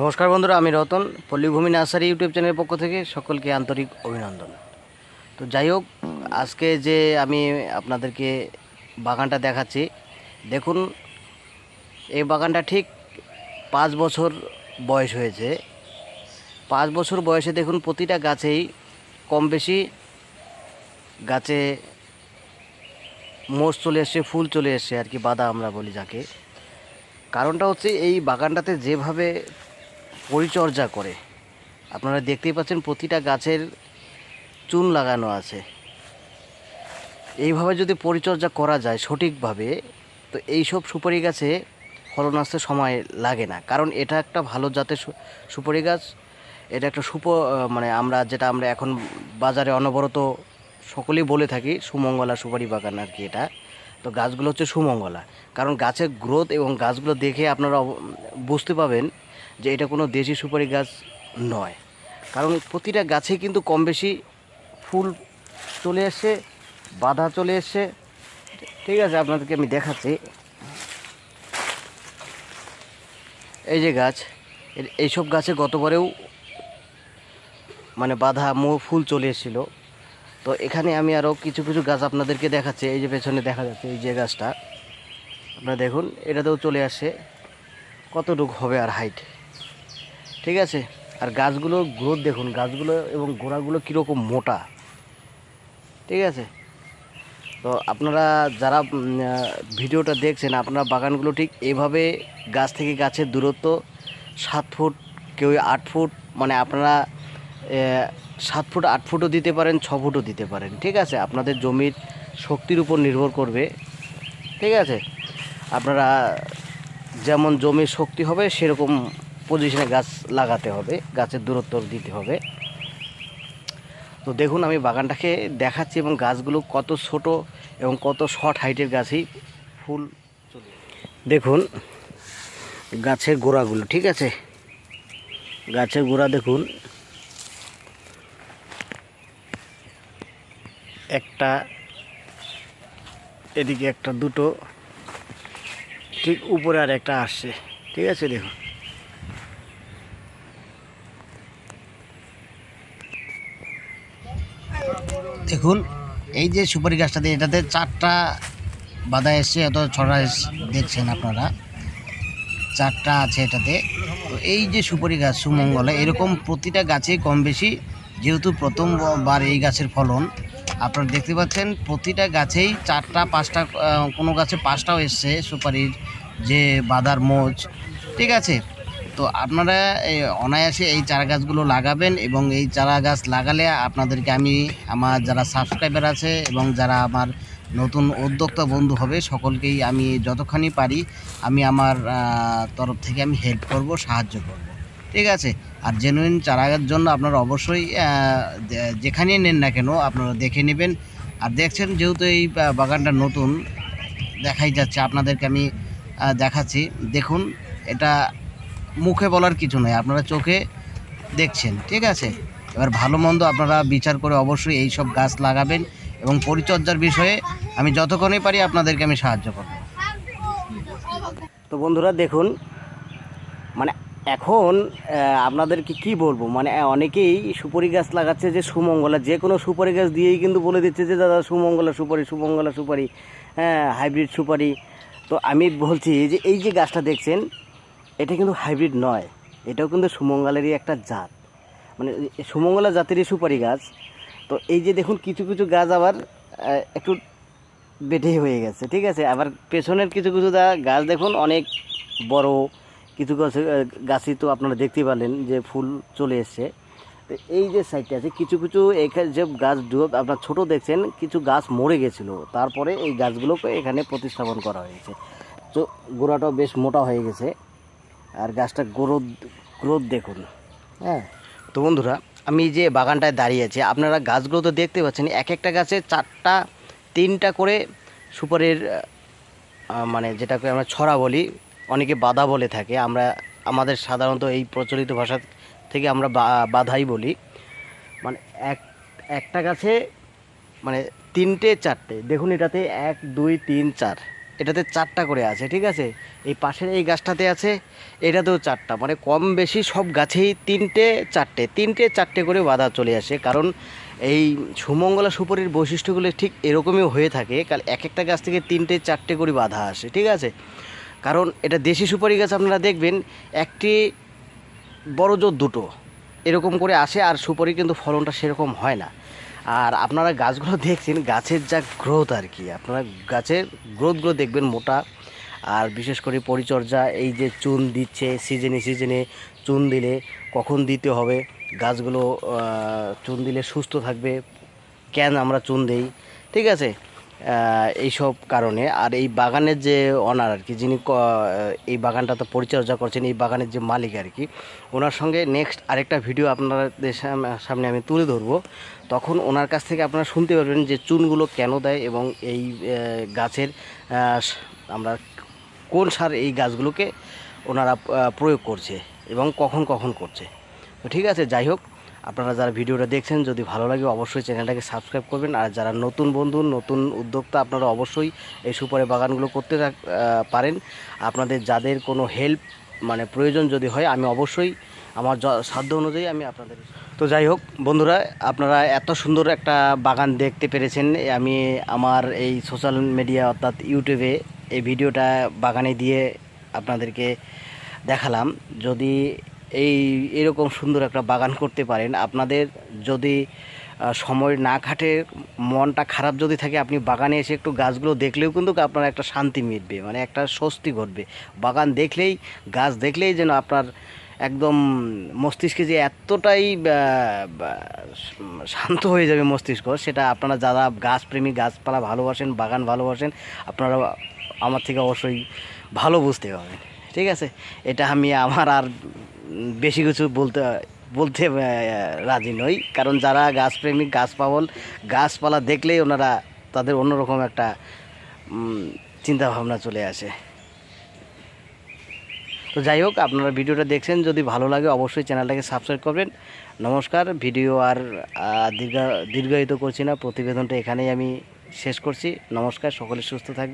নমস্কার বন্ধুরা, আমি রতন, পল্লীভূমি নার্সারি ইউটিউব চ্যানেলের পক্ষ থেকে সকলকে আন্তরিক অভিনন্দন। তো যাই হোক, আজকে যে আমি আপনাদেরকে বাগানটা দেখাচ্ছি, দেখুন, এই বাগানটা ঠিক পাঁচ বছর বয়স হয়েছে। পাঁচ বছর বয়সে দেখুন, প্রতিটা গাছেই কম বেশি গাছে মোষ চলে এসছে, ফুল চলে এসছে আর কি বাদা আমরা বলি যাকে। কারণটা হচ্ছে এই বাগানটাতে যেভাবে পরিচর্যা করে। আপনারা দেখতেই পাচ্ছেন প্রতিটা গাছের চুন লাগানো আছে। এইভাবে যদি পরিচর্যা করা যায় সঠিকভাবে, তো এই সব সুপারি গাছে ফলন আসতে সময় লাগে না। কারণ এটা একটা ভালো জাতের সুপারি গাছ। এটা একটা সুপ মানে আমরা যেটা আমরা এখন বাজারে অনবরত সকলেই বলে থাকি, সুমঙ্গলা সুপারি বাগান আর কি এটা। তো গাছগুলো হচ্ছে সুমঙ্গলা। কারণ গাছের গ্রোথ এবং গাছগুলো দেখে আপনারা বুঝতে পাবেন যে এটা কোনো দেশি সুপারি গাছ নয়। কারণ প্রতিটা গাছে কিন্তু কম বেশি ফুল চলে এসছে, বাধা চলে এসছে। ঠিক আছে, আপনাদেরকে আমি দেখাচ্ছি। এই যে গাছ এইসব গাছে গতবারেও মানে বাধা মো ফুল চলে এসেছিল। তো এখানে আমি আরও কিছু কিছু গাছ আপনাদেরকে দেখাচ্ছি। এই যে পেছনে দেখা যাচ্ছে এই যে গাছটা। আপনারা দেখুন, এটাতেও চলে আসে। কতটুকু হবে আর হাইট? ঠিক আছে? আর গাছগুলো গ্রোথ দেখুন, গাছগুলো এবং গোড়াগুলো কীরকম মোটা। ঠিক আছে? তো আপনারা যারা ভিডিওটা দেখছেন, আপনারা বাগানগুলো ঠিক এভাবে গাছ থেকে গাছের দূরত্ব, সাত ফুট, কেউ আট ফুট মানে আপনারা সাত ফুট, আট ফুটও দিতে পারেন, ছ ফুটও দিতে পারেন। ঠিক আছে? আপনাদের জমির শক্তির উপর নির্ভর করবে। ঠিক আছে? আপনারা যেমন জমির শক্তি হবে, সেরকম পজিশনে গাছ লাগাতে হবে, গাছের দূরত্ব দিতে হবে। তো দেখুন, আমি বাগানটাকে দেখাচ্ছি এবং গাছগুলো কত ছোট এবং কত শর্ট হাইটের গাছই ফুল দেখুন, গাছের গোড়াগুলো, ঠিক আছে? গাছের গোড়া দেখুন। একটা, এদিকে একটা দুটো, ঠিক উপরে আর একটা আসছে, ঠিক আছে দেখুন? দেখুন, এই যে সুপারি গাছটাতে এটাতে চারটা বাধা এসছে অত ছড়া দেখছেন আপনারা। চারটা আছে এটাতে। তো এই যে সুপারি গাছ, সুমঙ্গলা, এরকম প্রতিটা গাছে কম বেশি, যেহেতু প্রথমবার এই গাছের ফলন, আপনারা দেখতে পাচ্ছেন প্রতিটা গাছেই চারটা, পাঁচটা কোনো গাছে পাঁচটাও এসছে সুপারির যে বাদার মোজ। ঠিক আছে? তো আপনারা এই অনায়াসে এই চারা গাছগুলো লাগাবেন এবং এই চারা গাছ লাগালে আপনাদেরকে আমি, আমার যারা সাবস্ক্রাইবার আছে এবং যারা আমার নতুন উদ্যোক্তা বন্ধু হবে, সকলকেই আমি যতখানি পারি আমি আমার তরফ থেকে আমি হেল্প করব, সাহায্য করব। ঠিক আছে? আর জেনুইন চারাগার জন্য আপনারা অবশ্যই যেখানেই নেন না কেন আপনারা দেখে নেবেন। আর দেখছেন যেহেতু এই বাগানটা নতুন, দেখাই যাচ্ছে, আপনাদেরকে আমি দেখাচ্ছি। দেখুন, এটা মুখে বলার কিছু নয় আপনারা চোখে দেখছেন, ঠিক আছে? এবার ভালো মন্দ আপনারা বিচার করে অবশ্যই এই সব গাছ লাগাবেন এবং পরিচর্যার বিষয়ে আমি যতক্ষণই পারি আপনাদেরকে আমি সাহায্য করব। তো বন্ধুরা, দেখুন মানে এখন আপনাদেরকে কি বলব? মানে অনেকেই সুপারি গাছ লাগাচ্ছে যে সুমঙ্গলা, যে কোনো সুপারি গাছ দিয়েই কিন্তু বলে দিচ্ছে যে, দাদা, সুমঙ্গলা সুপারি সুমঙ্গলা সুপারি হ্যাঁ হাইব্রিড সুপারি। তো আমি বলছি যে, এই যে গাছটা দেখছেন এটা কিন্তু হাইব্রিড নয়। এটাও কিন্তু সুমঙ্গলেরই একটা জাত। মানে সুমঙ্গলা জাতেরই সুপারি গাছ। তো এই যে দেখুন, কিছু কিছু গাছ আবার একটু বেটে হয়ে গেছে, ঠিক আছে? আবার পেছনের কিছু কিছু গাছ দেখুন, অনেক বড়। কিছু গাছ গাছই তো আপনারা দেখতে পারলেন যে ফুল চলে এসছে। তো এই যে সাইডটা আছে, কিছু কিছু এখানে যে গাছ আপনার ছোট দেখছেন, কিছু গাছ মরে গেছিল। তারপরে এই গাছগুলোকে এখানে প্রতিস্থাপন করা হয়েছে। তো গোড়াটাও বেশ মোটা হয়ে গেছে। আর গাছটা গ্রোথ গ্রোথ দেখুন। হ্যাঁ। তো বন্ধুরা, আমি যে বাগানটায় দাঁড়িয়ে আছি, আপনারা গাছগুলো তো দেখতে পাচ্ছেন এক একটা গাছে চারটা, তিনটা করে সুপারির মানে যেটাকে আমরা ছড়া বলি, অনেকে বাধা বলে থাকে। আমরা, আমাদের সাধারণত এই প্রচলিত ভাষা থেকে আমরা বাধাই বলি। মানে এক, একটা গাছে মানে তিনটে, চারটে, দেখুন এটাতে এক, দুই, তিন, চার। এটাতে চারটা করে আছে, ঠিক আছে? এই পাশের এই গাছটাতে আছে, এটাতেও চারটা। মানে কম বেশি সব গাছেই তিনটে, চারটে। তিনটে, চারটে করে বাধা চলে আসে। কারণ এই সুমঙ্গলা সুপারির বৈশিষ্ট্যগুলো ঠিক এরকমই হয়ে থাকে। কারণ এক একটা গাছ থেকে তিনটে, চারটে করে বাধা আসে, ঠিক আছে? কারণ এটা দেশি সুপারি গাছ আপনারা দেখবেন, একটি বড় জোর দুটো। এরকম করে আসে, আর সুপারি কিন্তু ফলনটা সেরকম হয় না। আর আপনারা গাছগুলো দেখছেন, গাছের যা গ্রোথ আর কি, আপনারা গাছের গ্রোথগুলো দেখবেন মোটা। আর বিশেষ করে পরিচর্যা, এই যে চুন দিচ্ছে সিজনে সিজনে চুন দিলে কখন দিতে হবে? গাছগুলো চুন দিলে সুস্থ থাকবে। কেন আমরা চুন দেই? ঠিক আছে? এইসব কারণে। আর এই বাগানের যে অনার আর কি যিনি এই বাগানটা তো পরিচর্যা করছেন, এই বাগানের যে মালিক আর কি ওনার সঙ্গে নেক্সট আরেকটা ভিডিও আপনাদের সাম- সামনে আমি তুলে ধরবো। তখন ওনার কাছ থেকে আপনারা শুনতে পারবেন যে চুনগুলো কেন দেয় এবং এই গাছের আমরা কোন সার এই গাছগুলোকে ওনারা প্রয়োগ করছে এবং কখন কখন করছে। তো ঠিক আছে, যাই হোক আপনারা যারা ভিডিওটা দেখছেন, যদি ভালো লাগে অবশ্যই চ্যানেলটাকে সাবস্ক্রাইব করবেন। আর যারা নতুন বন্ধু, নতুন উদ্যোক্তা, আপনারা অবশ্যই এই সুপারি বাগানগুলো করতে পারেন। আপনাদের যাদের কোনো হেল্প মানে প্রয়োজন যদি হয়, আমি অবশ্যই আমার সাধ্য অনুযায়ী আমি আপনাদের তো যাই হোক, বন্ধুরা, আপনারা এত সুন্দর একটা বাগান দেখতে পেরেছেন। আমি আমার এই সোশ্যাল মিডিয়া অর্থাৎ ইউটিউবে এই ভিডিওটা বাগানে দিয়ে আপনাদেরকে দেখালাম। যদি এই এরকম সুন্দর একটা বাগান করতে পারেন। আপনাদের যদি সময় না খাটে, মনটা খারাপ যদি থাকে, আপনি বাগানে এসে একটু গাছগুলো দেখলেও কিন্তু আপনার একটা শান্তি মিটবে মানে একটা স্বস্তি ঘটবে। বাগান দেখলেই, গাছ দেখলেই যেন আপনার একদম মস্তিষ্কে যে এতটাই শান্ত হয়ে যাবে মস্তিষ্ক, সেটা আপনারা যারা গাছপ্রেমী, গাছপালা ভালোবাসেন, বাগান ভালোবাসেন, আপনারা আমার থেকে অবশ্যই ভালো বুঝতে পারবেন। ঠিক আছে? এটা আমি আমার আর বেশি কিছু বলতে বলতে রাজি নই। কারণ যারা গাছপ্রেমিক গাছ পাগল গাছপালা দেখলেই ওনারা তাদের অন্যরকম একটা উম, চিন্তা ভাবনা চলে আসে। তো যাই হোক আপনারা ভিডিওটা দেখছেন যদি ভালো লাগে অবশ্যই চ্যানেলটাকে সাবস্ক্রাইব করবেন। নমস্কার ভিডিও আর দীর্ঘ দীর্ঘায়িত করছি না প্রতিবেদনটা এখানেই আমি শেষ করছি। নমস্কার সকলে সুস্থ থাকবে